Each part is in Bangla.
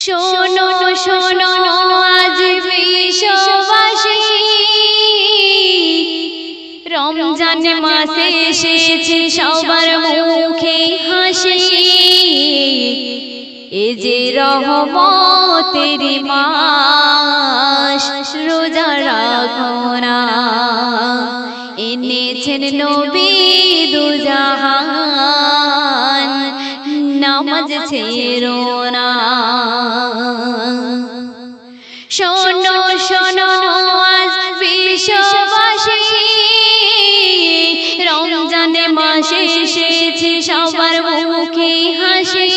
শোনো শোনো আজ বিশ্ববাসী। রমজান মাসে এসেছে সবার মুখে হাসি। এ যে রহমতের মাস, রোজা রাখো না। এনেছেন নবী দুজাহান। ছেড়ো না। শোনো শোনো, আজ বিশ্ববাসী। রমজানে মাসে এসেছে, সবার মুখে হাসি।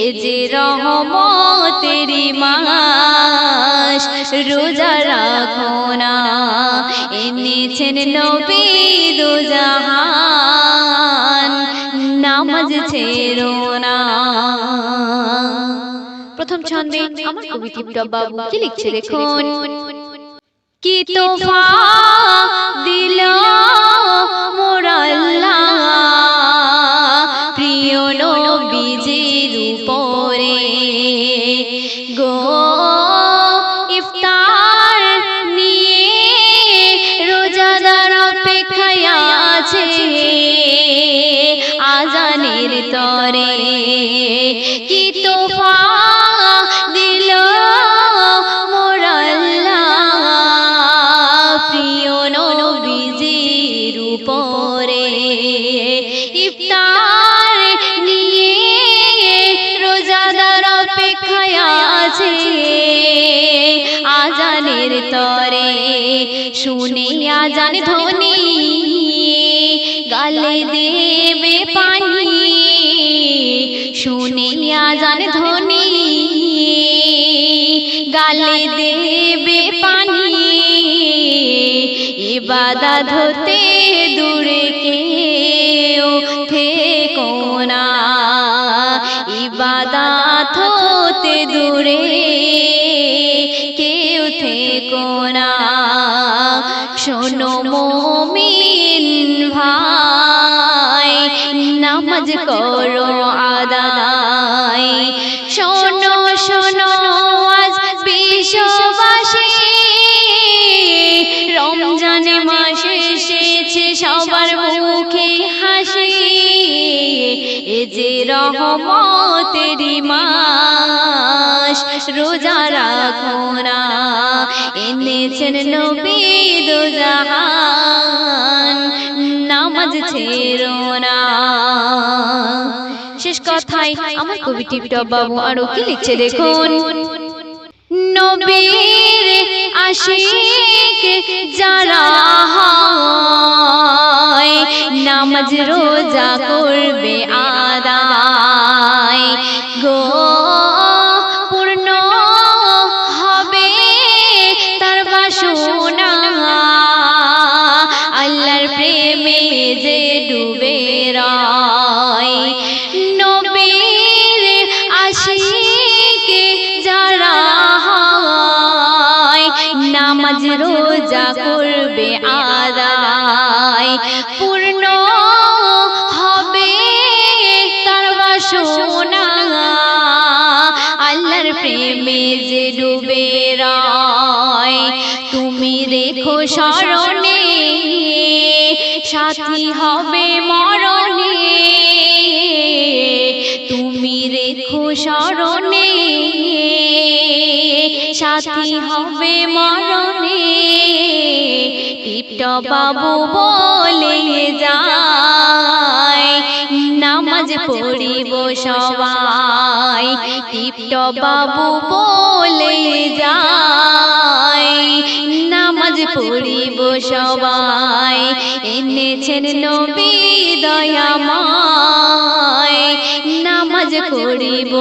এ যে রহমতের মাস, রোজা রাখো না। এনেছেন নবী দুজাহান নামাজ ছেড়ো না। প্রথম ছন্দে আমার কবি টিপটপ বাবু কি লিখছে দেখুন? কি তোফা দিল তরে কি তোফা দিল মোর আল্লাহ? প্রিয় নবীজির উপরে ইফতার শুনে আজান ধ্বনি গালে গালে দেবে পানি। ইবাদত হতে দূরে কেউ থেকো না। ইবাদত হতে দূরে কেউ থেকো না। শোনো মমিন ভাই, নামাজ করো। হাসি এ যে রহমতের মাস, রোজা রাখো না। এনেছেন নবী দুজাহান, নামাজ ছেড়ো না। শেষ কথায় আমার কবি টিপটপ বাবু আরও কি লিখছে দেখুন? নবীর আশিক যারা হয় করবে আদায় পূর্ণ হবে তার বাসনা। আল্লাহর প্রেমে যে ডুবে রয়, তুমি রেখো স্মরণে। সাথী হবে মরণে। তুমি রেখো স্মরণে। সাথী হবে মরণে। বাবু বলে যায়। নামাজ পড়িব সবাই টিপট বাবু বলে যায়। নামাজ পড়িব সবাই, এনেছেন নবী দয়াময়। নামাজ পড়িব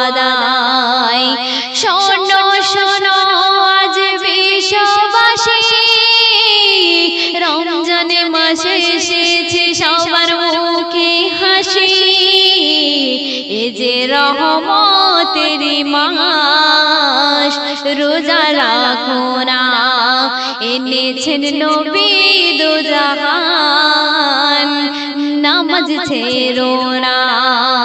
আদায় রহমতের মাস। রোজা রাখো না। এনেছেন নবী দুজাহান। নামাজ ছেড়ো না।